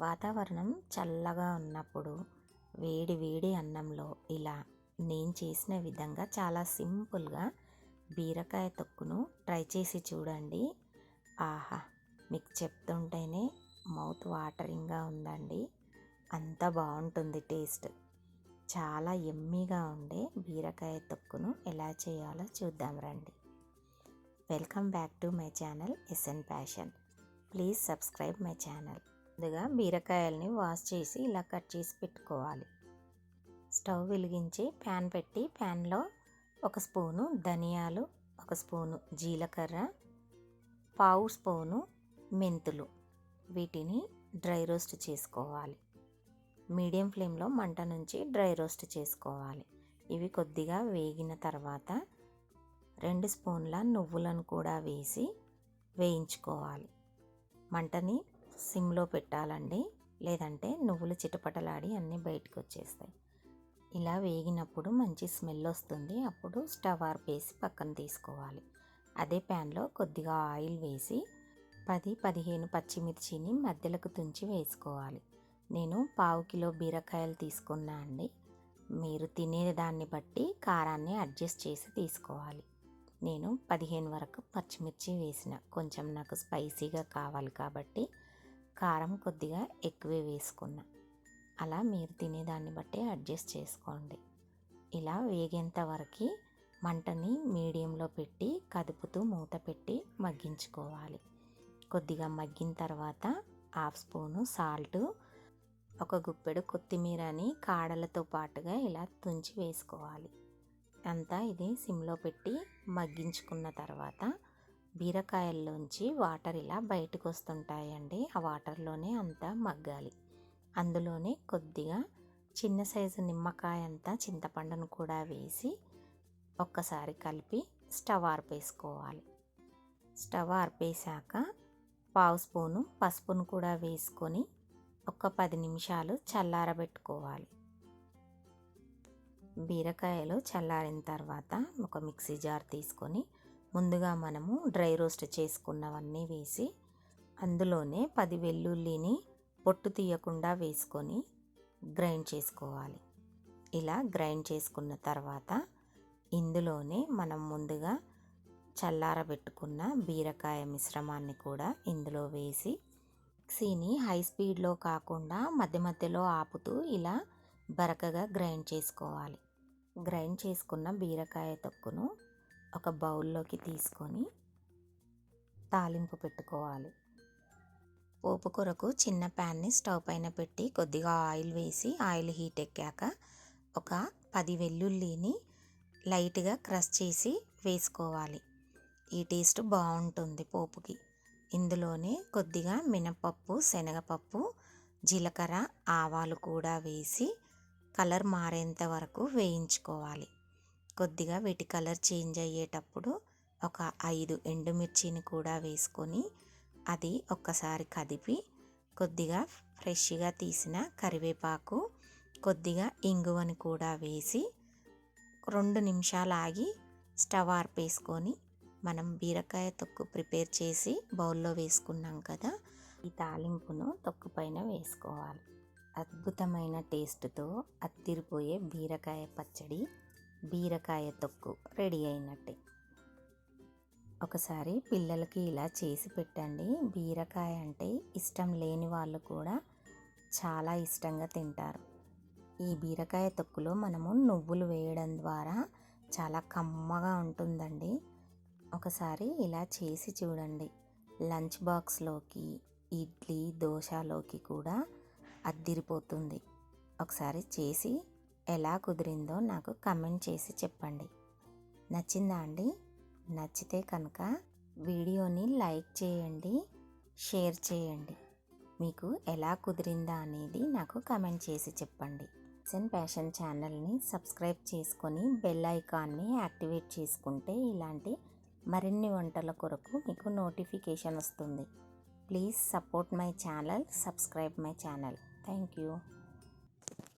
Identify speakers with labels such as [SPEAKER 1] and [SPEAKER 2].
[SPEAKER 1] వాతావరణం చల్లగా ఉన్నప్పుడు వేడి వేడి అన్నంలో ఇలా నేను చేసిన విధంగా చాలా సింపుల్గా బీరకాయ తొక్కును ట్రై చేసి చూడండి. ఆహా! మీకు చెప్తుంటేనే మౌత్ వాటరింగ్గా ఉందండి. అంత బాగుంటుంది టేస్ట్. చాలా ఎమ్మీగా ఉండే బీరకాయ తొక్కును ఎలా చేయాలో చూద్దాం రండి. Welcome back to my channel SN passion please subscribe my channel. ముందుగా బీరకాయల్ని వాష్ చేసి ఇలా కట్ చేసి పెట్టుకోవాలి. స్టవ్ వెలిగించి ప్యాన్ పెట్టి ప్యాన్లో ఒక స్పూను ధనియాలు ఒక స్పూను జీలకర్ర పావు స్పూను మెంతులు. వీటిని డ్రై రోస్ట్ చేసుకోవాలి. మీడియం ఫ్లేమ్లో మంట నుంచి డ్రై రోస్ట్ చేసుకోవాలి. ఇవి కొద్దిగా వేగిన తర్వాత రెండు స్పూన్ల నువ్వులను కూడా వేసి వేయించుకోవాలి. మంటని సిమ్లో పెట్టాలండి. లేదంటే నువ్వులు చిటపటలాడి అన్నీ బయటకు వచ్చేస్తాయి ఇలా వేగినప్పుడు మంచి స్మెల్ వస్తుంది. అప్పుడు స్టవ్ ఆర్పేసి పక్కన తీసుకోవాలి. అదే ప్యాన్లో కొద్దిగా ఆయిల్ వేసి పది పదిహేను పచ్చిమిర్చిని మధ్యలకు తుంచి వేసుకోవాలి. నేను పావు కిలో బీరకాయలు తీసుకున్నా అండి. మీరు తినే దాన్ని బట్టి కారాన్ని అడ్జస్ట్ చేసి తీసుకోవాలి. నేను పదిహేను వరకు పచ్చిమిర్చి వేసిన. కొంచెం నాకు స్పైసీగా కావాలి కాబట్టి కారం కొద్దిగా ఎక్కువే వేసుకున్నా. అలా మీరు తినేదాన్ని బట్టి అడ్జస్ట్ చేసుకోండి. ఇలా వేగేంత వరకు మంటని మీడియంలో పెట్టి కదుపుతూ మూత పెట్టి మగ్గించుకోవాలి. కొద్దిగా మగ్గిన తర్వాత హాఫ్ స్పూను సాల్ట్ ఒక గుప్పెడు కొత్తిమీరని కాడలతో పాటుగా ఇలా తుంచి వేసుకోవాలి. అంతా ఇది సిమ్లో పెట్టి మగ్గించుకున్న తర్వాత బీరకాయల్లోంచి వాటర్ ఇలా బయటకు వస్తుంటాయండి ఆ వాటర్లోనే అంతా మగ్గాలి. అందులోనే కొద్దిగా చిన్న సైజు నిమ్మకాయ అంతా చింతపండును కూడా వేసి ఒక్కసారి కలిపి స్టవ్ ఆర్పేసుకోవాలి. స్టవ్ ఆర్పేశాక పావు స్పూను పసుపును కూడా వేసుకొని ఒక పది నిమిషాలు చల్లారబెట్టుకోవాలి. బీరకాయలు చల్లారిన తర్వాత ఒక మిక్సీ జార్ తీసుకొని ముందుగా మనము డ్రై రోస్ట్ చేసుకున్నవన్నీ వేసి అందులోనే పది వెల్లుల్లిని పొట్టు తీయకుండా వేసుకొని గ్రైండ్ చేసుకోవాలి. ఇలా గ్రైండ్ చేసుకున్న తర్వాత ఇందులోనే మనం ముందుగా చల్లారబెట్టుకున్న బీరకాయ మిశ్రమాన్ని కూడా ఇందులో వేసి మిక్సీని హై స్పీడ్లో కాకుండా మధ్య మధ్యలో ఆపుతూ ఇలా బరకగా గ్రైండ్ చేసుకోవాలి. గ్రైండ్ చేసుకున్న బీరకాయ తొక్కును ఒక బౌల్లోకి తీసుకొని తాలింపు పెట్టుకోవాలి. పోపు కొరకు చిన్న ప్యాన్ని స్టవ్ పైన పెట్టి కొద్దిగా ఆయిల్ వేసి ఆయిల్ హీట్ ఎక్కాక ఒక పది వెల్లుల్లిని లైట్గా క్రష్ చేసి వేసుకోవాలి. ఈ టేస్ట్ బాగుంటుంది పోపుకి. ఇందులోనే కొద్దిగా మినపప్పు శనగపప్పు జీలకర్ర ఆవాలు కూడా వేసి కలర్ మారేంత వరకు వేయించుకోవాలి. కొద్దిగా వీటి కలర్ చేంజ్ అయ్యేటప్పుడు ఒక ఐదు ఎండుమిర్చిని కూడా వేసుకొని అది ఒక్కసారి కదిపి కొద్దిగా ఫ్రెష్గా తీసిన కరివేపాకు కొద్దిగా ఇంగువని కూడా వేసి రెండు నిమిషాలు ఆగి స్టవ్ ఆర్పేసుకొని మనం బీరకాయ తొక్కు ప్రిపేర్ చేసి బౌల్లో వేసుకున్నాం కదా ఈ తాలింపును తొక్కు పైన వేసుకోవాలి. అద్భుతమైన టేస్ట్తో అత్తిరిపోయే బీరకాయ పచ్చడి బీరకాయ తొక్కు రెడీ అయినట్టే. ఒకసారి పిల్లలకి ఇలా చేసి పెట్టండి. బీరకాయ అంటే ఇష్టం లేని వాళ్ళు కూడా చాలా ఇష్టంగా తింటారు. ఈ బీరకాయ తొక్కులో మనము నువ్వులు వేయడం ద్వారా చాలా కమ్మగా ఉంటుందండి. ఒకసారి ఇలా చేసి చూడండి. లంచ్ బాక్స్లోకి ఇడ్లీ దోశలోకి కూడా అద్దిరిపోతుంది. ఒకసారి చేసి ఎలా కుదిరిందో నాకు కమెంట్ చేసి చెప్పండి. నచ్చిందా అండి? నచ్చితే కనుక వీడియోని లైక్ చేయండి షేర్ చేయండి. మీకు ఎలా కుదిరిందా అనేది నాకు కమెంట్ చేసి చెప్పండి. సెన్ ప్యాషన్ ఛానల్ని సబ్స్క్రైబ్ చేసుకొని బెల్ ఐకాన్ని యాక్టివేట్ చేసుకుంటే ఇలాంటి మరిన్ని వంటల కొరకు మీకు నోటిఫికేషన్ వస్తుంది. Please support my channel subscribe my channel thank you